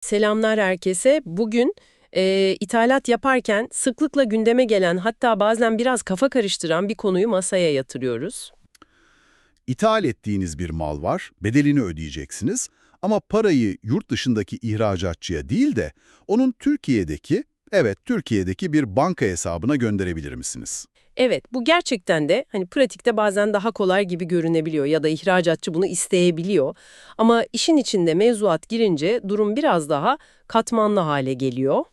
Selamlar herkese. Bugün e, ithalat yaparken sıklıkla gündeme gelen hatta bazen biraz kafa karıştıran bir konuyu masaya yatırıyoruz. İthal ettiğiniz bir mal var, bedelini ödeyeceksiniz ama parayı yurt dışındaki ihracatçıya değil de onun Türkiye'deki, evet Türkiye'deki bir banka hesabına gönderebilir misiniz? Evet, bu gerçekten de hani pratikte bazen daha kolay gibi görünebiliyor ya da ihracatçı bunu isteyebiliyor. Ama işin içinde mevzuat girince durum biraz daha katmanlı hale geliyor.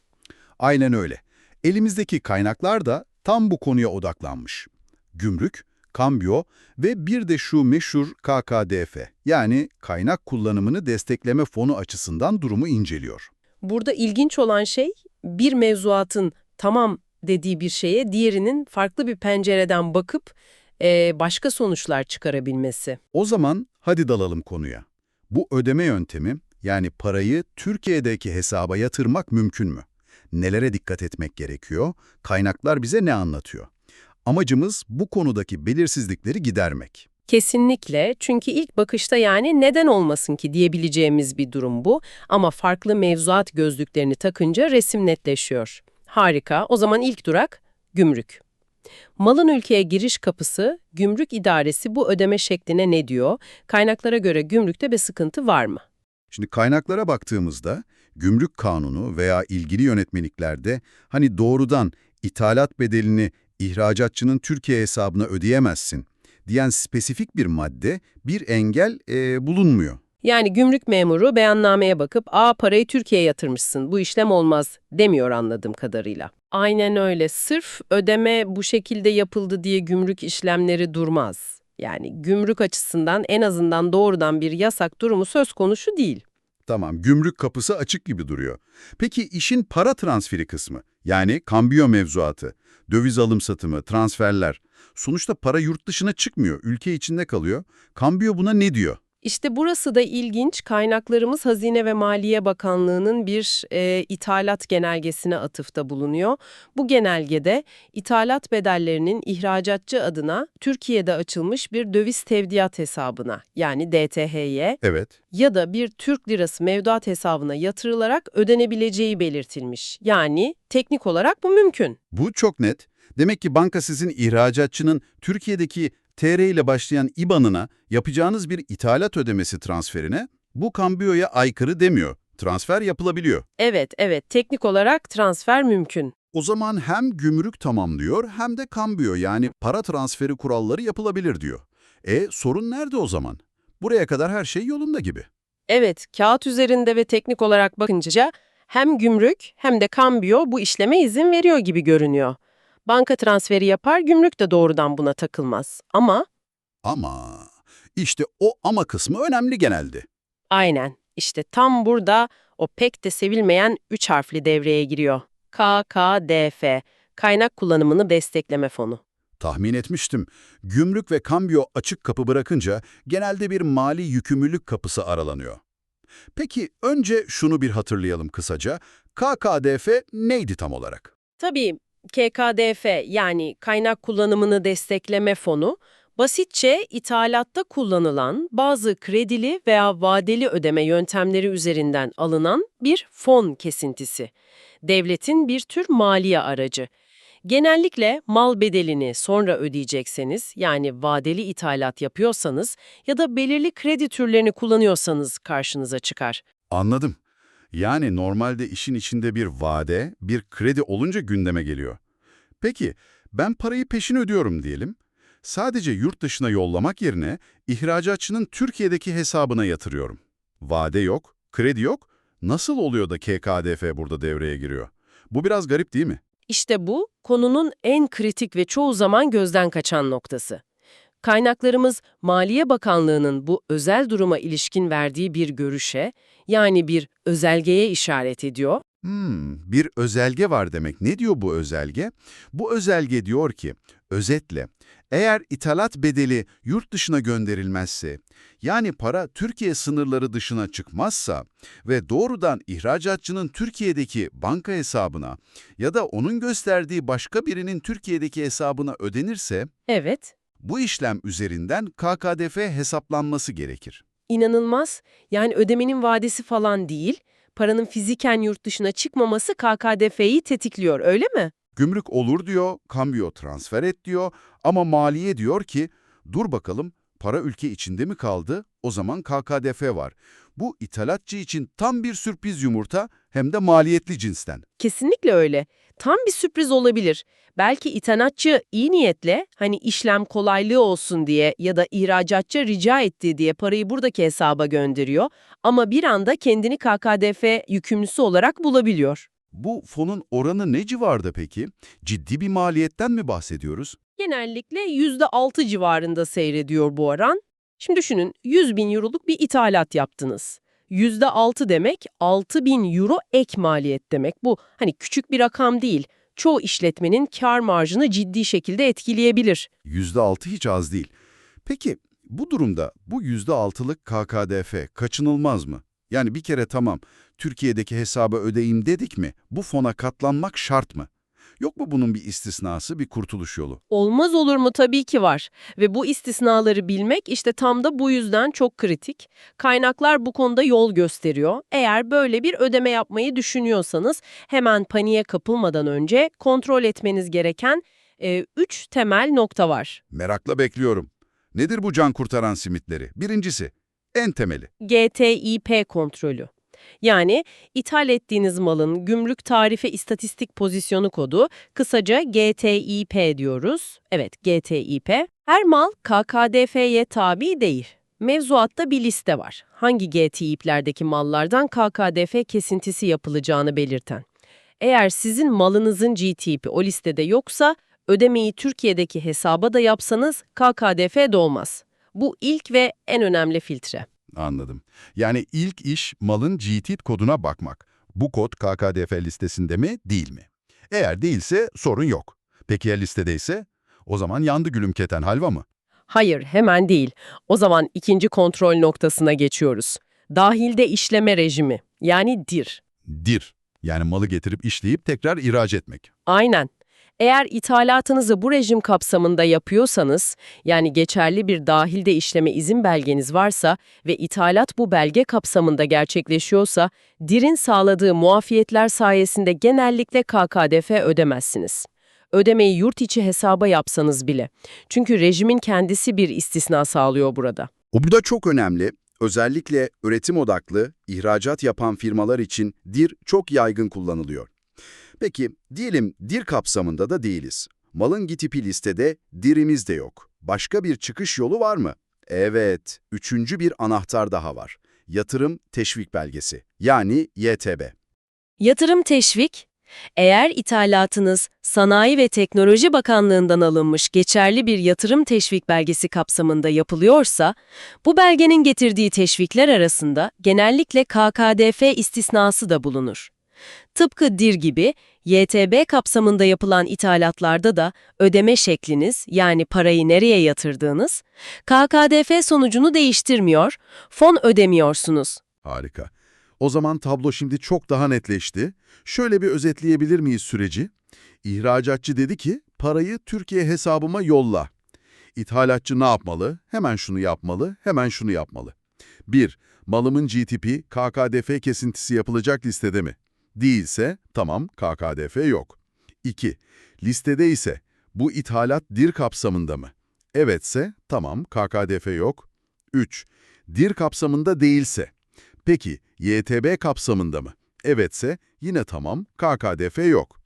Aynen öyle. Elimizdeki kaynaklar da tam bu konuya odaklanmış. Gümrük, kambiyo ve bir de şu meşhur KKDF yani kaynak kullanımını destekleme fonu açısından durumu inceliyor. Burada ilginç olan şey bir mevzuatın tamam dediği bir şeye diğerinin farklı bir pencereden bakıp eee, başka sonuçlar çıkarabilmesi. O zaman hadi dalalım konuya. Bu ödeme yöntemi yani parayı Türkiye'deki hesaba yatırmak mümkün mü? Nelere dikkat etmek gerekiyor? Kaynaklar bize ne anlatıyor? Amacımız bu konudaki belirsizlikleri gidermek. Kesinlikle çünkü ilk bakışta yani neden olmasın ki diyebileceğimiz bir durum bu ama farklı mevzuat gözlüklerini takınca resim netleşiyor. Harika, o zaman ilk durak gümrük. Malın ülkeye giriş kapısı, gümrük idaresi bu ödeme şekline ne diyor? Kaynaklara göre gümrükte bir sıkıntı var mı? Şimdi kaynaklara baktığımızda gümrük kanunu veya ilgili yönetmeliklerde hani doğrudan ithalat bedelini ihracatçının Türkiye hesabına ödeyemezsin diyen spesifik bir madde, bir engel e, bulunmuyor. Yani gümrük memuru beyannameye bakıp ''Aa parayı Türkiye'ye yatırmışsın, bu işlem olmaz.'' demiyor anladığım kadarıyla. Aynen öyle. Sırf ödeme bu şekilde yapıldı diye gümrük işlemleri durmaz. Yani gümrük açısından en azından doğrudan bir yasak durumu söz konusu değil. Tamam, gümrük kapısı açık gibi duruyor. Peki işin para transferi kısmı, yani kambiyo mevzuatı, döviz alım satımı, transferler. Sonuçta para yurt dışına çıkmıyor, ülke içinde kalıyor. Kambiyo buna ne diyor? İşte burası da ilginç. Kaynaklarımız Hazine ve Maliye Bakanlığı'nın bir e, ithalat genelgesine atıfta bulunuyor. Bu genelgede ithalat bedellerinin ihracatçı adına Türkiye'de açılmış bir döviz tevdiat hesabına yani DTH'ye Evet. ya da bir Türk lirası mevduat hesabına yatırılarak ödenebileceği belirtilmiş. Yani teknik olarak bu mümkün. Bu çok net. Demek ki banka sizin ihracatçının Türkiye'deki TR ile başlayan IBAN'ına yapacağınız bir ithalat ödemesi transferine bu kambiyoya aykırı demiyor. Transfer yapılabiliyor. Evet, evet teknik olarak transfer mümkün. O zaman hem gümrük tamamlıyor hem de kambiyo yani para transferi kuralları yapılabilir diyor. E sorun nerede o zaman? Buraya kadar her şey yolunda gibi. Evet, kağıt üzerinde ve teknik olarak bakınca hem gümrük hem de kambiyo bu işleme izin veriyor gibi görünüyor. Banka transferi yapar, gümrük de doğrudan buna takılmaz. Ama Ama işte o ama kısmı önemli genelde. aynen işte tam burada o pek de sevilmeyen üç harfli devreye giriyor. KKDF, Kaynak Kullanımını Destekleme Fonu. Tahmin etmiştim. Gümrük ve kambiyo açık kapı bırakınca genelde bir mali yükümlülük kapısı aralanıyor. Peki önce şunu bir hatırlayalım kısaca. KKDF neydi tam olarak? Tabii KKDF yani Kaynak Kullanımını Destekleme Fonu, basitçe ithalatta kullanılan bazı kredili veya vadeli ödeme yöntemleri üzerinden alınan bir fon kesintisi. Devletin bir tür maliye aracı. Genellikle mal bedelini sonra ödeyecekseniz, yani vadeli ithalat yapıyorsanız ya da belirli kredi türlerini kullanıyorsanız karşınıza çıkar. Anladım. Yani normalde işin içinde bir vade, bir kredi olunca gündeme geliyor. Peki, ben parayı peşin ödüyorum diyelim. Sadece yurt dışına yollamak yerine ihracatçının Türkiye'deki hesabına yatırıyorum. Vade yok, kredi yok. Nasıl oluyor da KKDF burada devreye giriyor? Bu biraz garip değil mi? İşte bu, konunun en kritik ve çoğu zaman gözden kaçan noktası. Kaynaklarımız Maliye Bakanlığı'nın bu özel duruma ilişkin verdiği bir görüşe, yani bir özelgeye işaret ediyor. Hmm, bir özelge var demek. Ne diyor bu özelge? Bu özelge diyor ki, özetle, eğer ithalat bedeli yurt dışına gönderilmezse, yani para Türkiye sınırları dışına çıkmazsa ve doğrudan ihracatçının Türkiye'deki banka hesabına ya da onun gösterdiği başka birinin Türkiye'deki hesabına ödenirse, Evet, bu işlem üzerinden KKDF hesaplanması gerekir. İnanılmaz, yani ödemenin vadesi falan değil, paranın fiziken yurt dışına çıkmaması KKDF'yi tetikliyor öyle mi? Gümrük olur diyor, kambiyo transfer et diyor ama maliye diyor ki dur bakalım para ülke içinde mi kaldı o zaman KKDF var. Bu ithalatçı için tam bir sürpriz yumurta hem de maliyetli cinsten. Kesinlikle öyle. Tam bir sürpriz olabilir. Belki ithalatçı iyi niyetle hani işlem kolaylığı olsun diye ya da ihracatçı rica etti diye parayı buradaki hesaba gönderiyor ama bir anda kendini KKDF yükümlüsü olarak bulabiliyor. Bu fonun oranı ne civarda peki? Ciddi bir maliyetten mi bahsediyoruz? Genellikle %6 civarında seyrediyor bu oran. Şimdi düşünün 100 bin euroluk bir ithalat yaptınız. %6 demek 6 bin euro ek maliyet demek. Bu hani küçük bir rakam değil. Çoğu işletmenin kar marjını ciddi şekilde etkileyebilir. %6 hiç az değil. Peki bu durumda bu %6'lık KKDF kaçınılmaz mı? Yani bir kere tamam Türkiye'deki hesabı ödeyeyim dedik mi bu fona katlanmak şart mı? Yok mu bunun bir istisnası, bir kurtuluş yolu? Olmaz olur mu tabii ki var. Ve bu istisnaları bilmek işte tam da bu yüzden çok kritik. Kaynaklar bu konuda yol gösteriyor. Eğer böyle bir ödeme yapmayı düşünüyorsanız hemen paniğe kapılmadan önce kontrol etmeniz gereken 3 temel nokta var. Merakla bekliyorum. Nedir bu can kurtaran simitleri? Birincisi, en temeli. GTİP kontrolü. Yani ithal ettiğiniz malın gümrük tarife istatistik pozisyonu kodu, kısaca GTİP diyoruz. Evet, GTİP. Her mal KKDF'ye tabi değil. Mevzuatta bir liste var. Hangi GTİP'lerdeki mallardan KKDF kesintisi yapılacağını belirten. Eğer sizin malınızın GTİP'i o listede yoksa, ödemeyi Türkiye'deki hesaba da yapsanız KKDF doğmaz. Bu ilk ve en önemli filtre. Anladım. Yani ilk iş malın GTİT koduna bakmak. Bu kod KKDF listesinde mi, değil mi? Eğer değilse sorun yok. Peki ya listedeyse? O zaman yandı gülüm keten halva mı? Hayır, hemen değil. O zaman ikinci kontrol noktasına geçiyoruz. Dahilde işleme rejimi, yani DIR. Dir. Yani malı getirip işleyip tekrar ihraç etmek. Aynen. Eğer ithalatınızı bu rejim kapsamında yapıyorsanız, yani geçerli bir dahilde işleme izin belgeniz varsa ve ithalat bu belge kapsamında gerçekleşiyorsa, DIR'in sağladığı muafiyetler sayesinde genellikle KKDF ödemezsiniz. Ödemeyi yurt içi hesaba yapsanız bile. Çünkü rejimin kendisi bir istisna sağlıyor burada. O bu da çok önemli. Özellikle üretim odaklı, ihracat yapan firmalar için DIR çok yaygın kullanılıyor. Peki, diyelim DIR kapsamında da değiliz. Malın gitipi listede DIR'imiz de yok. Başka bir çıkış yolu var mı? Evet, üçüncü bir anahtar daha var. Yatırım Teşvik Belgesi, yani YTB. Yatırım teşvik, eğer ithalatınız Sanayi ve Teknoloji Bakanlığı'ndan alınmış geçerli bir yatırım teşvik belgesi kapsamında yapılıyorsa, bu belgenin getirdiği teşvikler arasında genellikle KKDF istisnası da bulunur. Tıpkı DIR gibi YTB kapsamında yapılan ithalatlarda da ödeme şekliniz yani parayı nereye yatırdığınız KKDF sonucunu değiştirmiyor, fon ödemiyorsunuz. Harika. O zaman tablo şimdi çok daha netleşti. Şöyle bir özetleyebilir miyiz süreci? İhracatçı dedi ki, parayı Türkiye hesabıma yolla. İthalatçı ne yapmalı? Hemen şunu yapmalı, hemen şunu yapmalı. 1. Malımın GTP, KKDF kesintisi yapılacak listede mi? Değilse, tamam KKDF yok. 2. Listede ise, bu ithalat DIR kapsamında mı? Evetse, tamam KKDF yok. 3. DIR kapsamında değilse, Peki, YTB kapsamında mı? Evetse yine tamam, KKDF yok.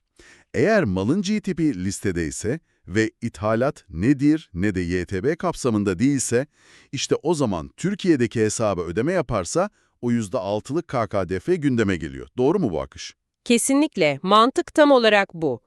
Eğer malın GTP listedeyse ve ithalat nedir ne de YTB kapsamında değilse, işte o zaman Türkiye'deki hesaba ödeme yaparsa o %6'lık KKDF gündeme geliyor. Doğru mu bu akış? Kesinlikle. Mantık tam olarak bu.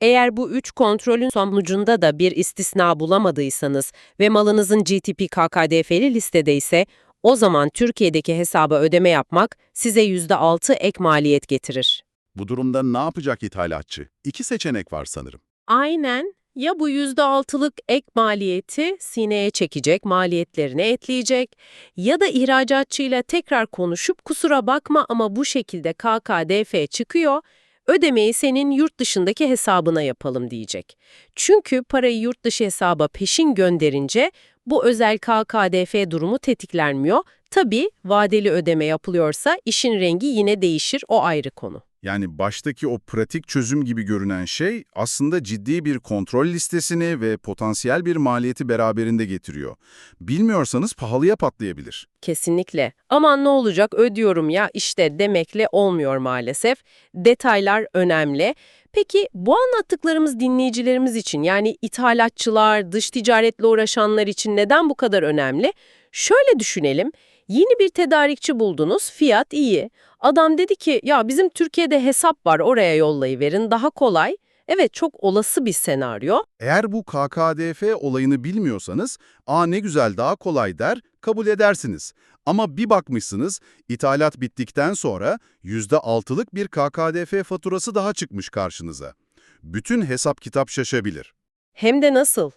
Eğer bu üç kontrolün sonucunda da bir istisna bulamadıysanız ve malınızın GTP KKDF'li listedeyse, o zaman Türkiye'deki hesaba ödeme yapmak size %6 ek maliyet getirir. Bu durumda ne yapacak ithalatçı? İki seçenek var sanırım. Aynen. Ya bu %6'lık ek maliyeti sineye çekecek, maliyetlerine ekleyecek ya da ihracatçıyla tekrar konuşup kusura bakma ama bu şekilde KKDF çıkıyor, ödemeyi senin yurt dışındaki hesabına yapalım diyecek. Çünkü parayı yurt dışı hesaba peşin gönderince bu özel KKDF durumu tetiklenmiyor, Tabii vadeli ödeme yapılıyorsa işin rengi yine değişir o ayrı konu. Yani baştaki o pratik çözüm gibi görünen şey aslında ciddi bir kontrol listesini ve potansiyel bir maliyeti beraberinde getiriyor. Bilmiyorsanız pahalıya patlayabilir. Kesinlikle. Aman ne olacak ödüyorum ya işte demekle olmuyor maalesef. Detaylar önemli. Peki bu anlattıklarımız dinleyicilerimiz için yani ithalatçılar, dış ticaretle uğraşanlar için neden bu kadar önemli? Şöyle düşünelim. Yeni bir tedarikçi buldunuz, fiyat iyi. Adam dedi ki ya bizim Türkiye'de hesap var oraya yollayıverin daha kolay. Evet çok olası bir senaryo. Eğer bu KKDF olayını bilmiyorsanız, ''Aa ne güzel daha kolay'' der, kabul edersiniz. Ama bir bakmışsınız, ithalat bittikten sonra %6'lık bir KKDF faturası daha çıkmış karşınıza. Bütün hesap kitap şaşabilir. Hem de nasıl?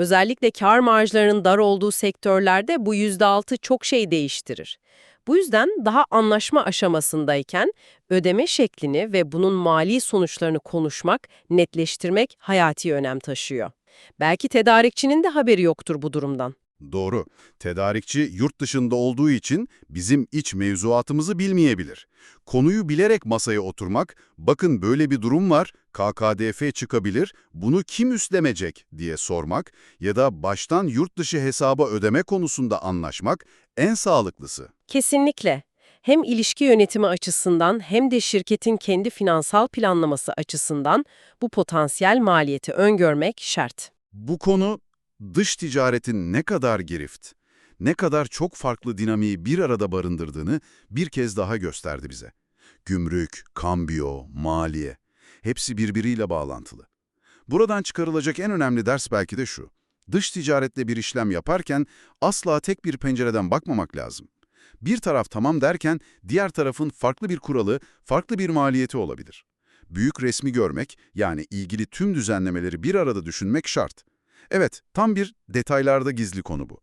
Özellikle kar marjlarının dar olduğu sektörlerde bu %6 çok şey değiştirir. Bu yüzden daha anlaşma aşamasındayken ödeme şeklini ve bunun mali sonuçlarını konuşmak, netleştirmek hayati önem taşıyor. Belki tedarikçinin de haberi yoktur bu durumdan. Doğru. Tedarikçi yurt dışında olduğu için bizim iç mevzuatımızı bilmeyebilir. Konuyu bilerek masaya oturmak, bakın böyle bir durum var, KKDF çıkabilir, bunu kim üstlemeyecek diye sormak ya da baştan yurt dışı hesaba ödeme konusunda anlaşmak en sağlıklısı. Kesinlikle. Hem ilişki yönetimi açısından hem de şirketin kendi finansal planlaması açısından bu potansiyel maliyeti öngörmek şart. Bu konu dış ticaretin ne kadar girift, ne kadar çok farklı dinamiği bir arada barındırdığını bir kez daha gösterdi bize. Gümrük, kambiyo, maliye, hepsi birbiriyle bağlantılı. Buradan çıkarılacak en önemli ders belki de şu. Dış ticaretle bir işlem yaparken asla tek bir pencereden bakmamak lazım. Bir taraf tamam derken diğer tarafın farklı bir kuralı, farklı bir maliyeti olabilir. Büyük resmi görmek, yani ilgili tüm düzenlemeleri bir arada düşünmek şart. Evet, tam bir detaylarda gizli konu bu.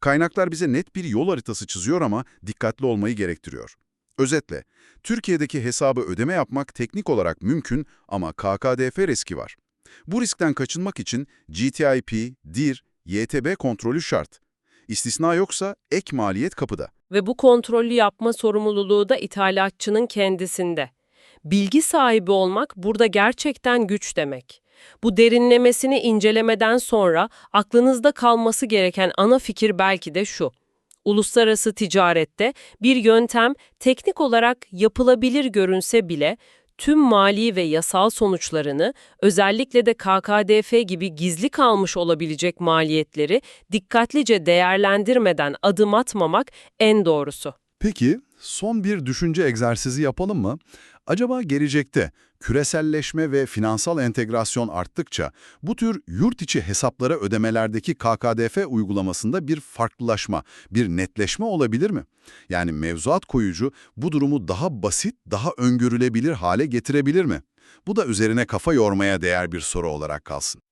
Kaynaklar bize net bir yol haritası çiziyor ama dikkatli olmayı gerektiriyor. Özetle, Türkiye'deki hesabı ödeme yapmak teknik olarak mümkün ama KKDF riski var. Bu riskten kaçınmak için GTIP, DIR, YTB kontrolü şart. İstisna yoksa ek maliyet kapıda. Ve bu kontrollü yapma sorumluluğu da ithalatçının kendisinde. Bilgi sahibi olmak burada gerçekten güç demek. Bu derinlemesini incelemeden sonra aklınızda kalması gereken ana fikir belki de şu. Uluslararası ticarette bir yöntem teknik olarak yapılabilir görünse bile tüm mali ve yasal sonuçlarını, özellikle de KKDF gibi gizli kalmış olabilecek maliyetleri dikkatlice değerlendirmeden adım atmamak en doğrusu. Peki, son bir düşünce egzersizi yapalım mı? Acaba gelecekte küreselleşme ve finansal entegrasyon arttıkça bu tür yurt içi hesaplara ödemelerdeki KKDF uygulamasında bir farklılaşma, bir netleşme olabilir mi? Yani mevzuat koyucu bu durumu daha basit, daha öngörülebilir hale getirebilir mi? Bu da üzerine kafa yormaya değer bir soru olarak kalsın.